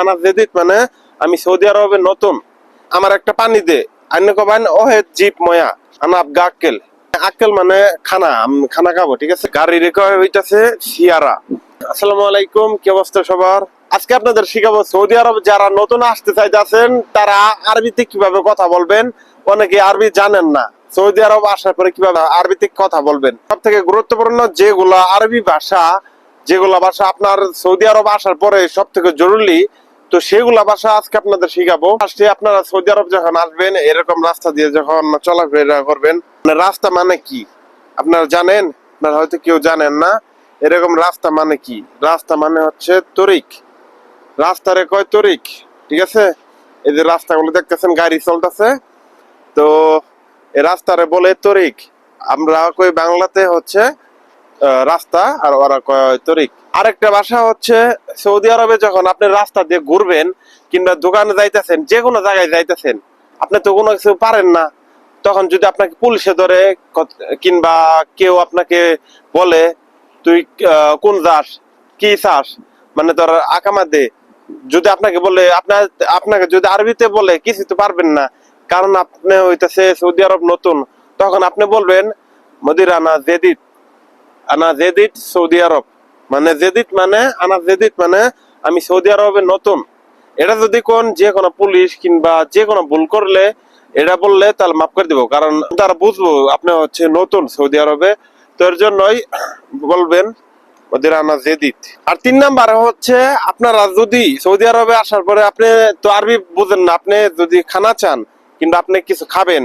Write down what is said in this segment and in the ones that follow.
আনা জেদিত মানে আমি সৌদি আরবে নতুন। আমার একটা পানি দে। অন্য কবান ওহে জিপ ময়া, আনা আবগা আক্কেল। আক্কেল মানে খানা, আমি খানা খাব, ঠিক আছে? গাড়ি রেখে হইতাছে সিয়ারা। আসসালামু আলাইকুম, কি অবস্থা সবার? আজকে আপনাদের শিখাবো, সৌদি আরব যারা নতুন আসতে চাইতেছেন, তারা আরবিতে কীভাবে কথা বলবেন? অনেকে আরবি জানেন না। সৌদি আরব আসার পরে কীভাবে আরবিতে কথা বলবেন? সব থেকে গুরুত্বপূর্ণ যেগুলো আরবি ভাষা যেগুলা ভাষা আপনার সৌদি আরব আসার পরে সব থেকে জরুরি, তো সেগুলা ভাষা আজকে আপনাদের শিখাবো। আপনারা সৌদি আরব যখন আসবেন, এরকম রাস্তা দিয়ে যখন চলাফেরা করবেন মানে রাস্তা মানে কি? আপনারা জানেন? আপনারা হয়তো কেউ জানেন না। এরকম রাস্তা মানে কি? রাস্তা মানে হচ্ছে তরিক। রাস্তারে কয় তরিক? ঠিক আছে? এই যে রাস্তাগুলো দেখতেছেন, গাড়ি চলতেছে। তো এই রাস্তারে বলে তরিক। আমরা কই বাংলাতে হচ্ছে রাস্তা আর ওরা তরিক আরেকটা ভাষা হচ্ছে সৌদি আরবে যখন আপনি রাস্তা দিয়ে ঘুরবেন কিংবা দোকানে যাইতেছেন যে কোনো জায়গায় যাইতেছেন, আপনি তো কোনো কিছু পারেন না। তখন যদি আপনাকে পুলিশে ধরে কিংবা কেউ আপনাকে বলে, তুই কোন যাস? কি চাস? মানে ধর, আকামা দে। যদি আপনাকে বলে আপনার আপনাকে যদি আরবিতে বলে, কিছু তো পারবেন না। কারণ আপনি হইতেছে সৌদি আরব নতুন। তখন আপনি বলবেন, মদিরানা জেদিত আনা জেদিত সৌদি আরব। মানে জেদিত মানে আনা জেদিত মানে আমি সৌদি আরবে নতুন। এটা যদি কোন যে কোনো পুলিশ কিংবা যে কোনো ভুল করলে, এটা বললে তাহলে মাফ করে দিব। কারণ তারা বুঝব আপনি হচ্ছে নতুন সৌদি আরবে। তো এর জন্যই বলবেন, ওদের আনা জেদিত। আর তিন নাম্বার হচ্ছে, আপনারা যদি সৌদি আরবে আসার পরে আপনি তো আরবি বুঝেন না, আপনি যদি খানা চান কিংবা আপনি কিছু খাবেন,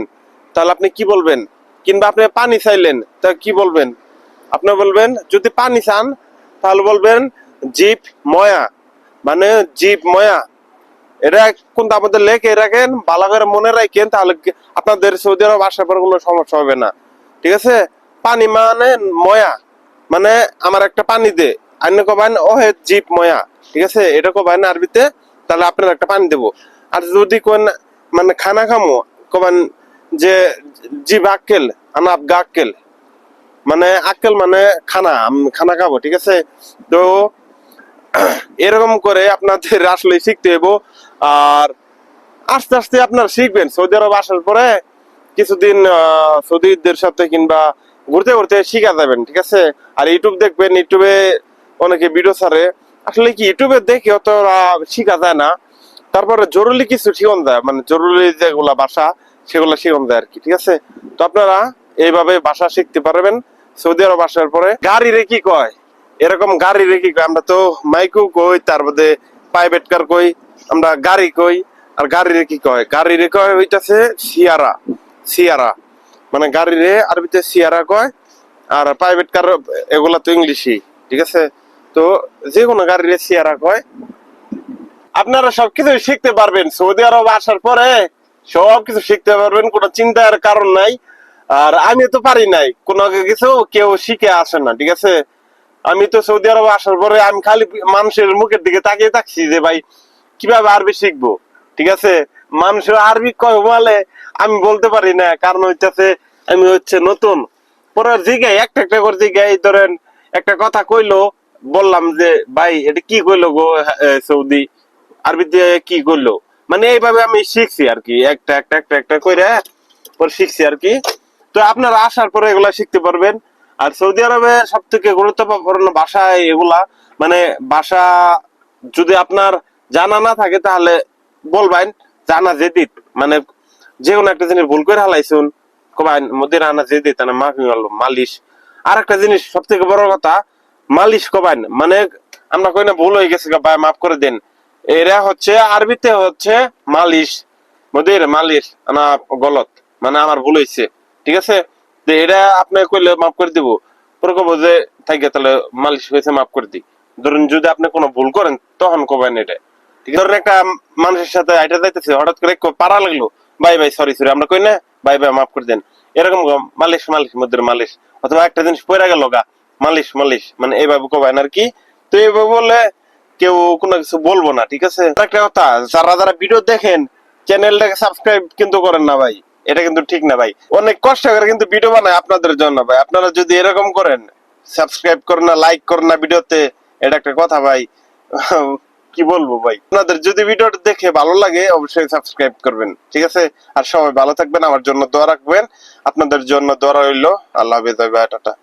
তাহলে আপনি কি বলবেন? কিংবা আপনি পানি চাইলেন, তা কি বলবেন? আপনি বলবেন, যদি পানি চান, তাহলে বলবেন জিপ ময়া। মানে জিপ ময়া। এটা কোনটা আমাদের লেখে রাখেন, ভালো করে মনে রাখেন, তাহলে আপনাদের সৌদি আরব আসার পর কোনো সমস্যা হবে না। ঠিক আছে? পানি মানে ময়া। মানে আমার একটা পানি দে। অন্য কবান ওহে জিপ ময়া। ঠিক আছে? এটা কবান আরবিতে, তাহলে আপনার একটা পানি দেবো। আর যদি কোন মানে খানা খামো কবান যে জিপ আক্কেল আনা আবগা আক্কেল। মানে আক্কেল মানে খানা খানা খাব, ঠিক আছে? তো এরকম করে আপনাদের আসলে শিখতে হইব। আর আস্তে আস্তে আপনারা শিখবেন। সৌদি আরব আসার পরে কিছুদিন সৌদিদের সাথে কিংবা ঘুরতে ঘুরতে শিখা যাবেন, ঠিক আছে? আর ইউটিউব দেখবেন, ইউটিউবে অনেকে ভিডিও ছাড়ে। আসলে কি, ইউটিউবে দেখে অত শিখা যায় না। তারপরে জরুরি কিছু শিখন যায় মানে জরুরি যেগুলা ভাষা সেগুলো শিখন যায় আর কি, ঠিক আছে? তো আপনারা এইভাবে ভাষা শিখতে পারবেন। সৌদি আরব আসার পরে গাড়ি রে কি কয়? এরকম গাড়ি রে কি কয়? আমরা তো মাইকু কই, তার মধ্যে প্রাইভেট কার কই, আমরা গাড়ি কই, আর গাড়ি রে কি কয়? গাড়ি রে কয় হইতাছে সিয়ারা সিয়ারা। মানে গাড়ি রে আরবিতে সিয়ারা কয়, আর প্রাইভেট কার এগুলা তো ইংলিশই, ঠিক আছে? তো যে কোনো গাড়ি রে সিয়ারা কয়। আপনারা সবকিছু শিখতে পারবেন। সৌদি আরব আসার পরে সবকিছু শিখতে পারবেন, কোনো চিন্তার কারণ নাই। আর আমি তো পারি নাই। কোনো কিছু কেউ শিখে আসে না ঠিক আছে? আমি তো সৌদি আরব আসার পরে আমি খালি মানুষের মুখের দিকে তাকিয়ে থাকছি যে ভাই কীভাবে আরবি শিখব? ঠিক আছে? মানুষ আরবি কয় বলে আমি বলতে পারি না। কারণ হইতেছে আমি হচ্ছে নতুন। পরে জিগাই একটা একটা করে জিগাই ধরেন একটা কথা কইলো বললাম যে ভাই এটা কি কইলো গো এ, সৌদি? আরবিতে কি করল মানে এইভাবে আমি শিখছি আর কি। একটা একটা একটা একটা করে পরে শিখছি আর কি। তো আপনারা আসার পরে এগুলা শিখতে পারবেন। আর সৌদি আরবে সব থেকে গুরুত্বপূর্ণ ভাষা এগুলা। মানে ভাষা যদি আপনার জানা না থাকে তাহলে বলবেন, জানা জেদিত মানে যে কোনো একটা জিনিস ভুল করে হালাইছুন মাফি মালিশ। আর একটা জিনিস সব থেকে বড় কথা, মালিশ কবাইন মানে আমরা কই না ভুল হয়ে গেছে ভাই, মাফ করে দেন। এরা হচ্ছে, আরবিতে হচ্ছে মালিশ মদির মালিশ, আনা গলত। মানে আমার ভুল হয়েছে ঠিক আছে? তো এটা আপনি কইলে মাফ করে দিব। পরে কব যে থাকে তাহলে মালিশ হয়েছে, মাফ করে দিই ধরুন যদি আপনি কোনো ভুল করেন, তখন কবেন এটা। ঠিক ধরুন একটা মানুষের সাথে আইটা যাইতেছে, হঠাৎ করে পারা লাগল। বাই বাই সরি সরি আমরা কই না? বাই বাই, মাফ করে দেন। এরকম মালিশ মালিশ মধ্যে মালিশ। অথবা একটা জিনিস পড়ে গেল গা, মালিশ মালিশ মানে এইভাবে কবেন আর কি। তো এইভাবে বললে কেউ কোনো কিছু বলব না, ঠিক আছে? একটা কথা, যারা যারা ভিডিও দেখেন, চ্যানেলটাকে সাবস্ক্রাইব কিন্তু করেন না ভাই। এটা কিন্তু ঠিক না ভাই। অনেক কষ্ট করে কিন্তু ভিডিও বানায় আপনাদের জন্য ভাই। আপনারা যদি এরকম করেন সাবস্ক্রাইব করেন না লাইক করেন না ভিডিওতে এটা একটা কথা ভাই। কি বলব ভাই? আপনাদের যদি ভিডিওটা দেখে ভালো লাগে, অবশ্যই সাবস্ক্রাইব করবেন, ঠিক আছে? আর সবাই ভালো থাকবেন, আমার জন্য দোয়া রাখবেন। আপনাদের জন্য দোয়া রইল। আল্লাহ হাফেজ টাটা।